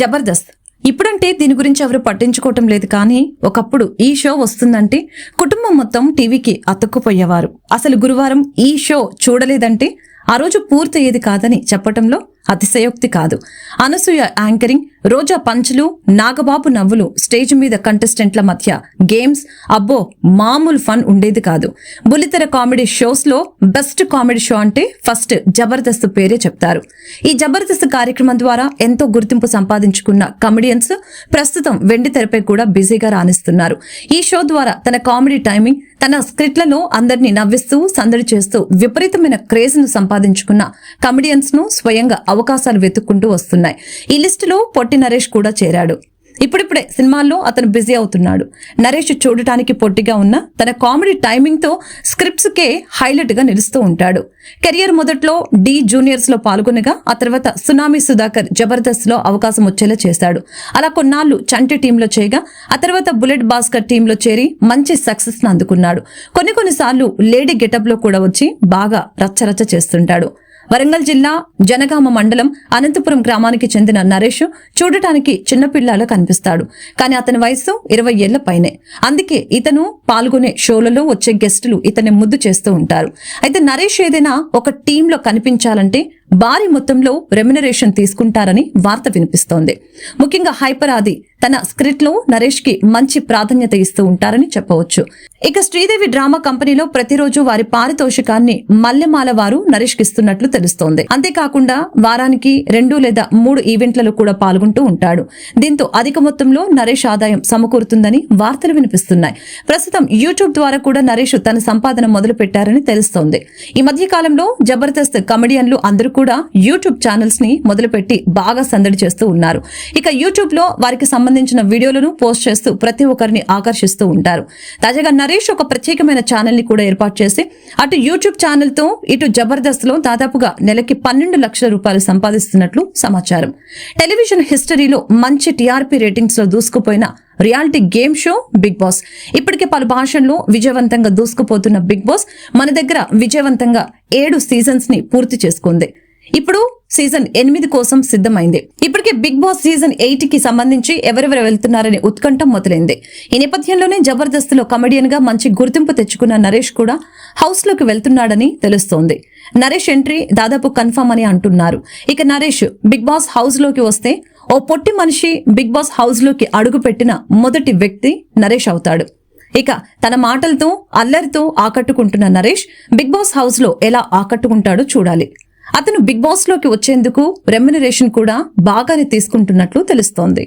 జబర్దస్త్. ఇప్పుడంటే దీని గురించి ఎవరు పట్టించుకోవటం లేదు కానీ ఒకప్పుడు ఈ షో వస్తుందంటే కుటుంబం మొత్తం టీవీకి అతుక్కుపోయేవారు. అసలు గురువారం ఈ షో చూడలేదంటే ఆ రోజు పూర్తయ్యేది కాదని చెప్పటంలో అతిశయోక్తి కాదు. అనసూయ యాంకరింగ్ రోజా పంచులు నాగబాబు నవ్వులు స్టేజ్ మీద కంటెస్టెంట్ల మధ్య గేమ్స్ అబ్బో మామూలు ఫన్ ఉండేది కాదు. బుల్లితెర కామెడీ షోస్లో బెస్ట్ కామెడీ షో అంటే ఫస్ట్ జబర్దస్త్ పేరే చెప్తారు. ఈ జబర్దస్త్ కార్యక్రమం ద్వారా ఎంతో గుర్తింపు సంపాదించుకున్న కమెడియన్స్ ప్రస్తుతం వెండి తెరపై కూడా బిజీగా రాణిస్తున్నారు. ఈ షో ద్వారా తన కామెడీ టైమింగ్ తన స్క్రిప్ట్లలో అందరినీ నవ్విస్తూ సందడి చేస్తూ విపరీతమైన క్రేజ్ను సంపాదించుకున్న కమెడియన్స్ను స్వయంగా అవకాశాలు వెతుక్కుంటూ వస్తున్నాయి. ఈ లిస్టులో పొట్టి నరేష్ కూడా చేరాడు. ఇప్పుడిప్పుడే సినిమాల్లో అతను బిజీ అవుతున్నాడు. నరేష్ చూడటానికి పొట్టిగా ఉన్న తన కామెడీ టైమింగ్తో స్క్రిప్ట్స్కే హైలైట్గా నిలుస్తూ ఉంటాడు. కెరియర్ మొదట్లో డి జూనియర్స్లో పాల్గొనగా ఆ తర్వాత సునామీ సుధాకర్ జబర్దస్త్లో అవకాశం వచ్చేలా చేశాడు. అలా కొన్నాళ్ళు చంటి టీంలో చేయగా ఆ తర్వాత బుల్లెట్ భాస్కర్ టీంలో చేరి మంచి సక్సెస్ను అందుకున్నాడు. కొన్ని కొన్నిసార్లు లేడీ గెటప్లో కూడా వచ్చి బాగా రచ్చరచ్చ చేస్తుంటాడు. వరంగల్ జిల్లా జనగామ మండలం అనంతపురం గ్రామానికి చెందిన నరేష్ చూడటానికి చిన్నపిల్లాలో కనిపిస్తాడు. కానీ అతని వయసు ఇరవై ఏళ్ళ పైనే. అందుకే ఇతను పాల్గొనే షోలలో వచ్చే గెస్టులు ఇతన్ని ముద్దు చేస్తూ ఉంటారు. అయితే నరేష్ ఏదైనా ఒక టీంలో కనిపించాలంటే భారీ మొత్తంలో రెమ్యునరేషన్ తీసుకుంటారని వార్త వినిపిస్తోంది. ముఖ్యంగా హైపర్ ఆది తన స్క్రిప్ట్లో నరేష్కి మంచి ప్రాధాన్యత ఇస్తూ ఉంటారని చెప్పవచ్చు. ఇక శ్రీదేవి డ్రామా కంపెనీలో ప్రతిరోజు వారి పారితోషికాన్ని మల్లెమాల వారు నరేష్కి ఇస్తున్నట్లు తెలుస్తోంది. అంతేకాకుండా వారానికి రెండు లేదా మూడు ఈవెంట్లలో కూడా పాల్గొంటూ ఉంటాడు. దీంతో అధిక మొత్తంలో నరేష్ ఆదాయం సమకూరుతుందని వార్తలు వినిపిస్తున్నాయి. ప్రస్తుతం యూట్యూబ్ ద్వారా కూడా నరేష్ తన సంపాదన మొదలు పెట్టారని తెలుస్తోంది. ఈ మధ్య కాలంలో జబర్దస్త్ కమెడియన్లు అందరూ కూడా యూట్యూబ్ ఛానల్స్ని మొదలుపెట్టి బాగా సందడి చేస్తూ ఉన్నారు. ఇక యూట్యూబ్లో వారికి సంబంధించిన వీడియోలను పోస్ట్ చేస్తూ ప్రతి ఒక్కరిని ఆకర్షిస్తూ ఉంటారు. తాజాగా నరేష్ ఒక ప్రత్యేకమైన ఛానల్ని కూడా ఏర్పాటు చేసి అటు యూట్యూబ్ ఛానల్తో ఇటు జబర్దస్త్లో దాదాపుగా నెలకి పన్నెండు లక్షల రూపాయలు సంపాదిస్తున్నట్లు సమాచారం. టెలివిజన్ హిస్టరీలో మంచి టీఆర్పీ రేటింగ్స్లో దూసుకుపోయిన reality game show Bigg Boss. ఇప్పటికే పలు భాషల్లో విజయవంతంగా దూసుకుపోతున్న బిగ్ బాస్ మన దగ్గర విజయవంతంగా ఏడు సీజన్స్ని పూర్తి చేసుకుంది. ఇప్పుడు సీజన్ ఎనిమిది కోసం సిద్ధమైంది. ఇప్పటికే బిగ్ బాస్ సీజన్ ఎయిట్కి సంబంధించి ఎవరెవరు వెళ్తున్నారనే ఉత్కంఠ మొదలైంది. ఈ నేపథ్యంలోనే జబర్దస్త్లో కమెడియన్గా మంచి గుర్తింపు తెచ్చుకున్న నరేష్ కూడా హౌస్లోకి వెళ్తున్నాడని తెలుస్తోంది. నరేష్ ఎంట్రీ దాదాపు కన్ఫర్మ్ అని అంటున్నారు. ఇక నరేష్ బిగ్ బాస్ హౌస్లోకి వస్తే ఓ పొట్టి మనిషి బిగ్ బాస్ హౌస్లోకి అడుగు పెట్టిన మొదటి వ్యక్తి నరేష్ అవుతాడు. ఇక తన మాటలతో అల్లరితో ఆకట్టుకుంటున్న నరేష్ బిగ్ బాస్ హౌస్లో ఎలా ఆకట్టుకుంటాడో చూడాలి. అతను బిగ్ బాస్లోకి వచ్చేందుకు రెమ్యునరేషన్ కూడా బాగానే తీసుకుంటున్నట్లు తెలుస్తోంది.